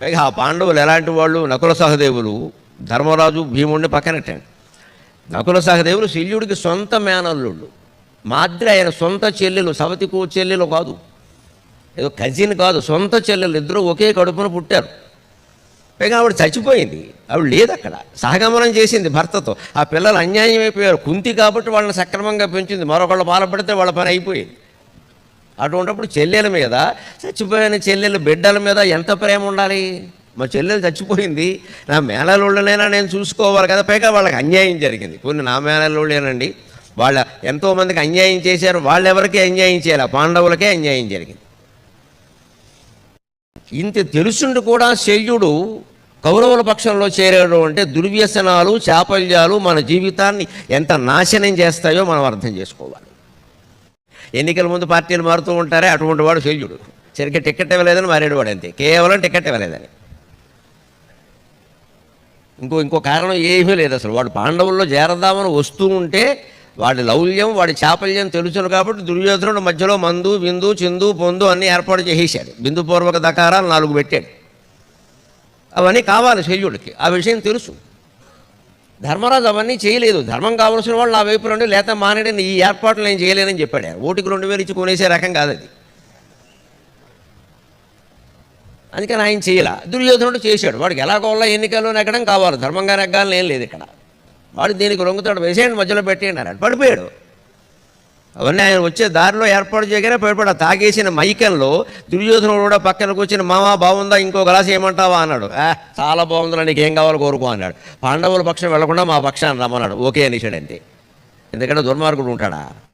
పైగా ఆ పాండవులు ఎలాంటి వాళ్ళు? నకుల సహదేవులు. ధర్మరాజు భీముడిని పక్కనట్టండి నకుల సహదేవులు శల్యుడికి సొంత మేనల్లుళ్ళు. మాద్రి ఆయన సొంత చెల్లెలు సవతికు చెల్లెలు కాదు. ఏదో కజిన్ కాదు సొంత చెల్లెలు. ఇద్దరు ఒకే కడుపున పుట్టారు. పైగా ఆవిడ చచ్చిపోయింది. ఆవిడ లేదు అక్కడ. సహగమనం చేసింది భర్తతో. ఆ పిల్లలు అన్యాయం అయిపోయారు కుంతి కాబట్టి వాళ్ళని సక్రమంగా పెంచింది. మరొకళ్ళు బాధపడితే వాళ్ళ పని అయిపోయింది. అటువంటిప్పుడు చెల్లెల మీద చచ్చిపోయిన చెల్లెలు బిడ్డల మీద ఎంత ప్రేమ ఉండాలి? మా చెల్లెలు చచ్చిపోయింది నా మేనలోళ్ళనైనా నేను చూసుకోవాలి కదా పైగా వాళ్ళకి అన్యాయం జరిగింది. కొన్ని నా మేనలోళ్ళేనండి వాళ్ళ ఎంతోమందికి అన్యాయం చేశారు వాళ్ళెవరికి అన్యాయం చేయాలి పాండవులకే అన్యాయం జరిగింది. ఇంత తెలుసుండి కూడా శల్యుడు కౌరవుల పక్షంలో చేరాడు అంటే దుర్వ్యసనాలు చాపల్యాలు మన జీవితాన్ని ఎంత నాశనం చేస్తాయో మనం అర్థం చేసుకోవాలి. ఎన్నికల ముందు పార్టీలు మారుతూ ఉంటారే అటువంటి వాడు శల్యుడు సరిగ్గా టికెట్ ఇవ్వలేదని మారేడు వాడు అంతే. కేవలం టికెట్ ఇవ్వలేదని. ఇంకో ఇంకో కారణం ఏమీ లేదు అసలు. వాడు పాండవుల్లో చేరదామని వస్తూ ఉంటే వాడి లౌల్యం వాడి చాపల్యం తెలుసును కాబట్టి దుర్యోధనుడు మధ్యలో మందు విందు చిందు పొందు అన్నీ ఏర్పాటు చేసేసాడు బిందుపూర్వక దకారాలు నాలుగు పెట్టాడు. అవన్నీ కావాలి శల్యుడికి ఆ విషయం తెలుసు. ధర్మరాజు అవన్నీ చేయలేదు. ధర్మం కావలసిన వాళ్ళు నా వైపు నుండి లేత మానేడని ఈ ఏర్పాట్లు నేను చేయలేనని చెప్పాడు. ఓటికి రెండు వేలు ఇచ్చి కొనేసే రకం కాదు అది. అందుకని ఆయన చేయాల. దుర్యోధనుడు చేశాడు. వాడికి ఎలాగోలా ఎన్నికల్లో నెగ్గడం కావాలి. ధర్మంగా నెగ్గాలని ఏం లేదు ఇక్కడ. వాడు దీనికి రొంగుతాడు వేసేయండి మధ్యలో పెట్టేయండి అన్నాడు. పడిపోయాడు. అవన్నీ ఆయన వచ్చే దారిలో ఏర్పాటు చేయగానే పడిపోయాడు ఆ తాగేసిన మైకంలో దుర్యోధనుడు కూడా పక్కన కూర్చుని మామ బాగుందా? ఇంకో గ్లాస్ ఏమంటావా? అన్నాడు. చాలా బాగుందిరా నీకు ఏం కావాలో కోరుకో అన్నాడు. పాండవుల పక్షం వెళ్ళకుండా మా పక్షాన్ని రమ్మన్నాడు. ఓకే అనేసాడు అంతే ఎందుకంటే దుర్మార్గుడు ఉంటాడా?